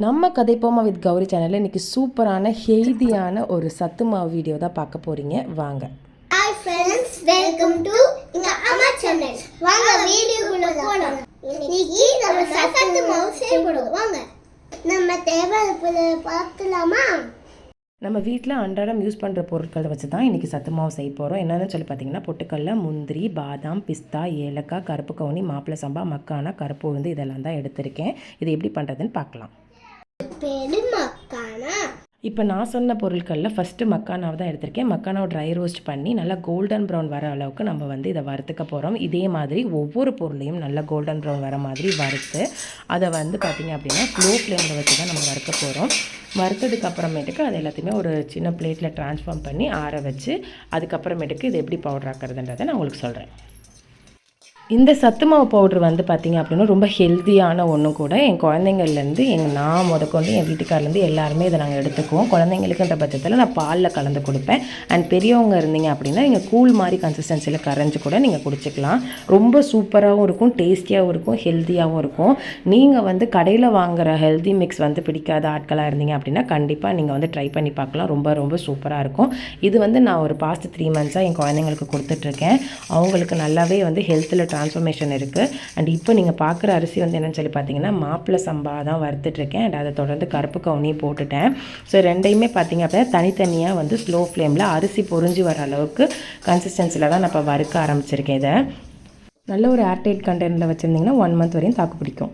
நம்ம கதைப்போமா வித் கௌரி சேனலில் இன்றைக்கி சூப்பரான ஹெல்தியான ஒரு சத்து மாவு வீடியோ தான் பார்க்க போகிறீங்க வாங்க. ஹாய் ஃப்ரெண்ட்ஸ் வெல்கம் டு எங்க அம்மா சேனல் வாங்க வீடியோக்குள்ள போலாம். இன்னைக்கு நம்ம சத்து மாவு செய்யப்படுவோம் வாங்க. நம்ம தேவைப்படுறத பார்க்கலாமா? நம்ம வீட்டில் அன்றாடம் யூஸ் பண்ணுற பொருட்களை வச்சு தான் இன்றைக்கி சத்து மாவு செய்ய போகிறோம் என்னென்னு சொல்லி பார்த்தீங்கன்னா பொட்டுக்கடல முந்திரி பாதாம் பிஸ்தா ஏலக்காய் கருப்பு கவுனி மாப்பிளை சம்பா மக்கானா கருப்பு உளுந்து இதெல்லாம் தான் எடுத்திருக்கேன். இது எப்படி பண்ணுறதுன்னு பார்க்கலாம். பெருமக்கானா இப்போ நான் சொன்ன பொருட்களில் ஃபஸ்ட்டு மக்கானாவை தான் எடுத்திருக்கேன். மக்கானாவை ட்ரை ரோஸ்ட் பண்ணி நல்லா கோல்டன் ப்ரௌன் வர அளவுக்கு நம்ம வந்து இதை வறுத்துக்க போகிறோம் இதே மாதிரி ஒவ்வொரு பொருளையும் நல்லா கோல்டன் ப்ரௌன் வர மாதிரி வறுத்து அதை வந்து பார்த்திங்க அப்படின்னா ஸ்லோ ஃப்ளேமில் வச்சு தான் நம்ம வறுக்க போகிறோம் வறுத்ததுக்கு அப்புறமேட்டுக்கு அது எல்லாத்தையுமே ஒரு சின்ன பிளேட்டில் ட்ரான்ஸ்ஃபார்ம் பண்ணி ஆற வச்சு அதுக்கப்புறமேட்டுக்கு இது எப்படி பவுடர் ஆக்கிறதுன்றதை நான் உங்களுக்கு சொல்கிறேன் இந்த சத்து மாவு பவுட்ரு வந்து பார்த்திங்க அப்படின்னா ரொம்ப ஹெல்த்தியான ஒன்றும் கூட. என் குழந்தைங்கள்லேருந்து எங்கள் நான் முதற்கொண்டு என் வீட்டுக்காரலேருந்து எல்லாருமே இதை நாங்கள் எடுத்துக்குவோம். குழந்தைங்களுக்குன்ற பட்சத்தில் நான் பாலில் கலந்து கொடுப்பேன். அண்ட் பெரியவங்க இருந்தீங்க அப்படின்னா நீங்கள் கூழ் மாதிரி கன்சிஸ்டன்சியில் கரைஞ்சி கூட நீங்கள் குடிச்சிக்கலாம். ரொம்ப சூப்பராகவும் இருக்கும் டேஸ்டியாகவும் இருக்கும் ஹெல்த்தியாகவும் இருக்கும். நீங்கள் வந்து கடையில் வாங்குகிற ஹெல்தி மிக்ஸ் வந்து பிடிக்காத ஆட்களாக இருந்தீங்க அப்படின்னா கண்டிப்பாக நீங்கள் வந்து ட்ரை பண்ணி பார்க்கலாம். ரொம்ப ரொம்ப சூப்பராக இருக்கும். இது வந்து நான் ஒரு பாஸ்ட் த்ரீ மந்த்ஸாக என் குழந்தைங்களுக்கு கொடுத்துட்ருக்கேன் அவங்களுக்கு நல்லாவே வந்து ஹெல்த்தில் டிரான்ஸ்ஃபர்மேஷன் இருக்குது அண்ட் இப்போ நீங்கள் பார்க்குற அரிசி வந்து என்னென்னு சொல்லி பார்த்தீங்கன்னா மாப்பிள்ளை சம்பா தான் வறுத்துட்ருக்கேன் அண்ட் அதை தொடர்ந்து கருப்பு கவுனியும் போட்டுட்டேன். ஸோ ரெண்டையுமே பார்த்தீங்க அப்படின்னா தனித்தனியாக வந்து ஸ்லோ ஃப்ளேமில் அரிசி பொறிஞ்சு வர அளவுக்கு கன்சிஸ்டன்சியில் தான் நான் இப்போ வறுக்க ஆரம்பிச்சிருக்கேன் இதை. நல்ல ஒரு ஏர்டைட் கண்டெய்னரில் வச்சுருந்தீங்கன்னா ஒன் மந்த் வரையும் தாக்கு பிடிக்கும்.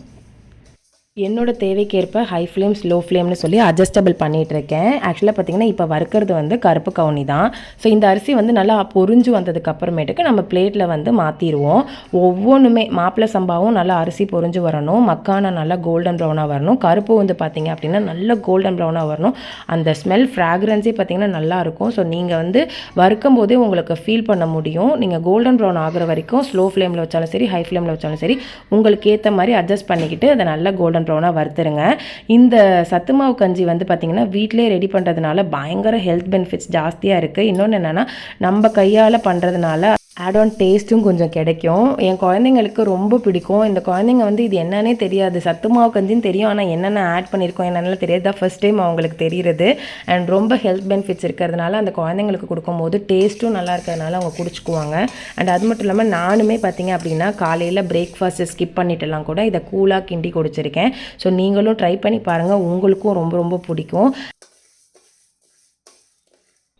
என்னோட தேவைக்கேற்ப ஹை ஃப்ளேம் ஸ்லோ ஃப்ளேம்னு சொல்லி அட்ஜஸ்டபிள் பண்ணிகிட்ருக்கேன் ஆக்சுவலாக பார்த்தீங்கன்னா இப்போ வறுக்கிறது வந்து கருப்பு கவுனி தான். ஸோ இந்த அரிசி வந்து நல்லா பொரிஞ்சு வந்ததுக்கு அப்புறமேட்டுக்கு நம்ம பிளேட்டில் வந்து மாற்றிடுவோம் ஒவ்வொன்றுமே மாப்பிள்ளை சம்பாவும் நல்லா அரிசி பொரிஞ்சு வரணும். மக்கான நல்லா கோல்டன் ப்ரௌனாக வரணும். கருப்பு வந்து பார்த்திங்க அப்படின்னா நல்ல கோல்டன் ப்ரௌனாக வரணும். அந்த ஸ்மெல் ஃப்ராக்ரன்ஸே பார்த்தீங்கன்னா நல்லாயிருக்கும் ஸோ நீங்கள் வந்து வறுக்கும் போதே உங்களுக்கு ஃபீல் பண்ண முடியும். நீங்கள் கோல்டன் ப்ரௌன் ஆகிற வரைக்கும் ஸ்லோ ஃப்ளேமில் வச்சாலும் சரி ஹை ஃப்ளேமில் வச்சாலும் சரி உங்களுக்கு ஏற்ற மாதிரி அட்ஜஸ்ட் பண்ணிக்கிட்டு அதை நல்லா கோல்டன் ப்ரௌனாக வறுத்துருங்க. இந்த சத்து மாவு கஞ்சி வந்து பார்த்திங்கன்னா வீட்டிலே ரெடி பண்ணுறதுனால பயங்கர ஹெல்த் பெனிஃபிட்ஸ் ஜாஸ்தியாக இருக்குது இன்னொன்று என்னென்னா நம்ம கையால் பண்ணுறதுனால ஆட் ஆன் டேஸ்ட்டும் கொஞ்சம் கிடைக்கும். என் குழந்தைங்களுக்கு ரொம்ப பிடிக்கும். இந்த குழந்தைங்க வந்து இது என்னன்னே தெரியாது. சத்து மாவு கஞ்சின்னு தெரியும். ஆனால் என்னென்ன ஆட் பண்ணியிருக்கோம் என்னென்னலாம் தெரியாது. தான் ஃபஸ்ட் டைம் அவங்களுக்கு தெரியுறது. அண்ட் ரொம்ப ஹெல்த் பெனிஃபிட்ஸ் இருக்கிறதுனால அந்த குழந்தைங்களுக்கு கொடுக்கும்போது டேஸ்ட்டும் நல்லா இருக்கிறதுனால அவங்க குடிச்சுக்குவாங்க. அண்ட் அது மட்டும் இல்லாமல் நானுமே பார்த்தீங்க அப்படின்னா காலையில் பிரேக்ஃபாஸ்ட்டு ஸ்கிப் பண்ணிட்டுலாம் கூட இதை கூலாக கிண்டி குடிச்சிருக்கேன். ஸோ நீங்களும் ட்ரை பண்ணி பாருங்கள் உங்களுக்கும் ரொம்ப ரொம்ப பிடிக்கும்.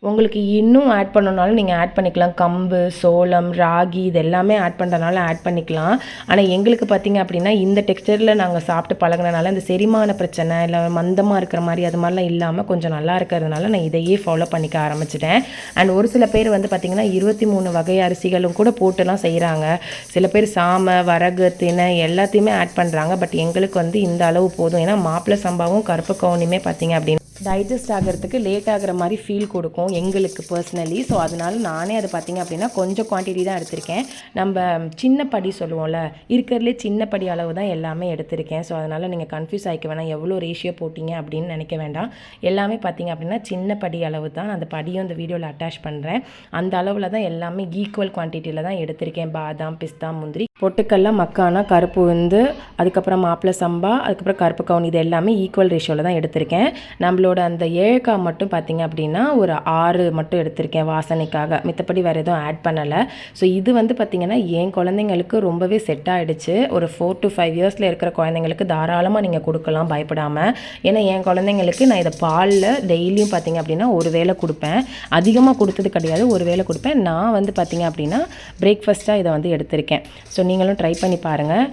உங்களுக்கு இன்னும் ஆட் பண்ணனாலும் நீங்கள் ஆட் பண்ணிக்கலாம். கம்பு சோளம் ராகி இது எல்லாமே ஆட் பண்ணுறதுனால ஆட் பண்ணிக்கலாம். ஆனால் எங்களுக்கு பார்த்தீங்க அப்படின்னா இந்த டெக்ஸ்டரில் நாங்கள் சாப்பிட்டு பழகினனால இந்த செரிமான பிரச்சனை இல்லை மந்தமாக இருக்கிற மாதிரி அது மாதிரிலாம் இல்லாமல் கொஞ்சம் நல்லா இருக்கிறதுனால நான் இதையே ஃபாலோ பண்ணிக்க ஆரம்பிச்சிட்டேன். அண்ட் ஒரு சில பேர் வந்து பார்த்திங்கன்னா இருபத்தி மூணு வகை அரிசிகளும் கூட போட்டுலாம் செய்கிறாங்க சில பேர் சாமை வரகு தினை எல்லாத்தையுமே ஆட் பண்ணுறாங்க பட் எங்களுக்கு வந்து இந்த அளவு போதும். ஏன்னா மாப்பிள்ளை சம்பாவும் கருப்பு கவுனியுமே பார்த்திங்க அப்படின்னா டைஜஸ்ட் ஆகிறதுக்கு லேட் ஆகிற மாதிரி ஃபீல் கொடுக்கும் எங்களுக்கு பர்சனலி ஸோ அதனால நானே அது பார்த்திங்க அப்படின்னா கொஞ்சம் குவான்டிட்டி தான் எடுத்திருக்கேன். நம்ம சின்ன படி சொல்லுவோம்ல இருக்கிறதுலே சின்ன படி அளவு தான் எல்லாமே எடுத்திருக்கேன். ஸோ அதனால் நீங்கள் கன்ஃபியூஸ் ஆகிக்க வேணாம். எவ்வளோ ரேஷியோ போட்டிங்க அப்படின்னு நினைக்க வேண்டாம். எல்லாமே பார்த்திங்க அப்படின்னா சின்ன படி அளவு தான். அந்த படியும் அந்த வீடியோவில் அட்டாச் பண்ணுறேன் அந்த அளவில் தான் எல்லாமே ஈக்குவல் குவான்டிட்டியில் தான் எடுத்திருக்கேன். பாதாம் பிஸ்தா முந்திரி பொட்டுக்கல்ல மக்கானா கருப்பு வந்து அதுக்கப்புறம் மாப்பிள்ளை சம்பா அதுக்கப்புறம் கருப்பு கவுனி இது எல்லாமே ஈக்குவல் ரேஷியோவில் தான் எடுத்திருக்கேன். நம்மளோட அந்த ஏழக்காய் மட்டும் பார்த்திங்க அப்படின்னா ஒரு ஆறு மட்டும் எடுத்திருக்கேன் வாசனைக்காக. மித்தபடி வேறு எதுவும் ஆட் பண்ணலை. ஸோ இது வந்து பார்த்திங்கன்னா என் குழந்தைங்களுக்கு ரொம்பவே செட் ஆகிடுச்சு ஒரு ஃபோர் டு ஃபைவ் இயர்ஸில் இருக்கிற குழந்தைங்களுக்கு தாராளமாக நீங்கள் கொடுக்கலாம் பயப்படாமல் ஏன்னா என் குழந்தைங்களுக்கு நான் இதை பாலில் டெய்லியும் பார்த்திங்க அப்படின்னா ஒரு வேளை கொடுப்பேன். அதிகமாக கொடுத்தது கிடையாது ஒரு வேளை கொடுப்பேன். நான் வந்து பார்த்திங்க அப்படின்னா பிரேக்ஃபாஸ்ட்டாக இதை வந்து எடுத்திருக்கேன். ஸோ நீங்களும் ட்ரை பண்ணி பாருங்கள்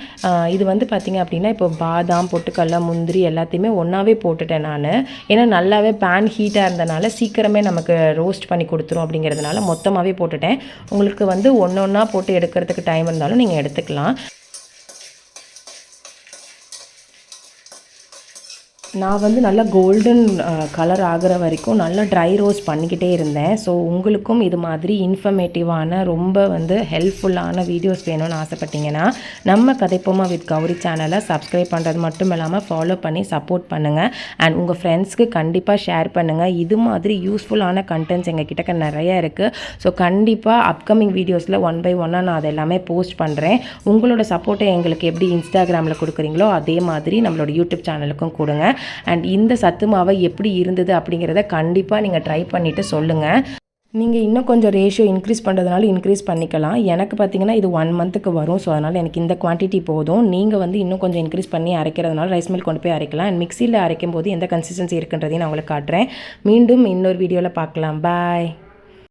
இது வந்து பார்த்திங்க அப்படின்னா இப்போ பாதாம் பொட்டுக்கடலை முந்திரி எல்லாத்தையுமே ஒன்றாவே போட்டுட்டேன் நான். ஏன்னா நல்லாவே பேன் ஹீட்டாக இருந்தனால சீக்கிரமே நமக்கு ரோஸ்ட் பண்ணி கொடுத்துரும் அப்படிங்கிறதுனால மொத்தமாகவே போட்டுட்டேன். உங்களுக்கு வந்து ஒன்று ஒன்றா போட்டு எடுக்கிறதுக்கு டைம் இருந்தாலும் நீங்கள் எடுத்துக்கலாம். நான் வந்து நல்லா கோல்டன் கலர் ஆகிற வரைக்கும் நல்லா ட்ரை ரோஸ் பண்ணிக்கிட்டே இருந்தேன். ஸோ உங்களுக்கும் இது மாதிரி இன்ஃபர்மேட்டிவான ரொம்ப வந்து ஹெல்ப்ஃபுல்லான வீடியோஸ் வேணும்னு ஆசைப்பட்டீங்கன்னா நம்ம கதைப்போமா வித் கௌரி சேனலை சப்ஸ்கிரைப் பண்ணுறது மட்டும் இல்லாமல் ஃபாலோ பண்ணி சப்போர்ட் பண்ணுங்கள் அண்ட் உங்கள் ஃப்ரெண்ட்ஸ்க்கு கண்டிப்பாக ஷேர் பண்ணுங்கள் இது மாதிரி யூஸ்ஃபுல்லான கண்டென்ட்ஸ் எங்கள் கிட்டக்க நிறைய இருக்குது ஸோ கண்டிப்பாக அப்கமிங் வீடியோஸில் ஒன் பை ஒன்னாக நான் அதை எல்லாமே போஸ்ட் பண்ணுறேன் உங்களோட சப்போர்ட்டை எங்களுக்கு எப்படி இன்ஸ்டாகிராமில் கொடுக்குறீங்களோ அதே மாதிரி நம்மளோட யூடியூப் சேனலுக்கும் கொடுங்க. அண்ட் இந்த சத்து மாவை எப்படி இருந்தது அப்படிங்கிறத கண்டிப்பாக நீங்கள் ட்ரை பண்ணிவிட்டு சொல்லுங்கள் நீங்கள் இன்னும் கொஞ்சம் ரேஷியோ இன்க்ரீஸ் பண்ணுறதுனால இன்க்ரீஸ் பண்ணிக்கலாம். எனக்கு பார்த்தீங்கன்னா இது ஒன் மந்த்துக்கு வரும். ஸோ அதனால் எனக்கு இந்த குவான்டிட்டி போதும். நீங்கள் வந்து இன்னும் கொஞ்சம் இன்க்ரீஸ் பண்ணி அரைக்கிறதுனால ரைஸ் மில் கொண்டு போய் அரைக்கலாம். அண்ட் மிக்சியில் அரைக்கும் போது எந்த கன்சிஸ்டன்சி இருக்குன்றதையும் நான் உங்களுக்கு காட்டுறேன். மீண்டும் இன்னொரு வீடியோவில் பார்க்கலாம். பாய்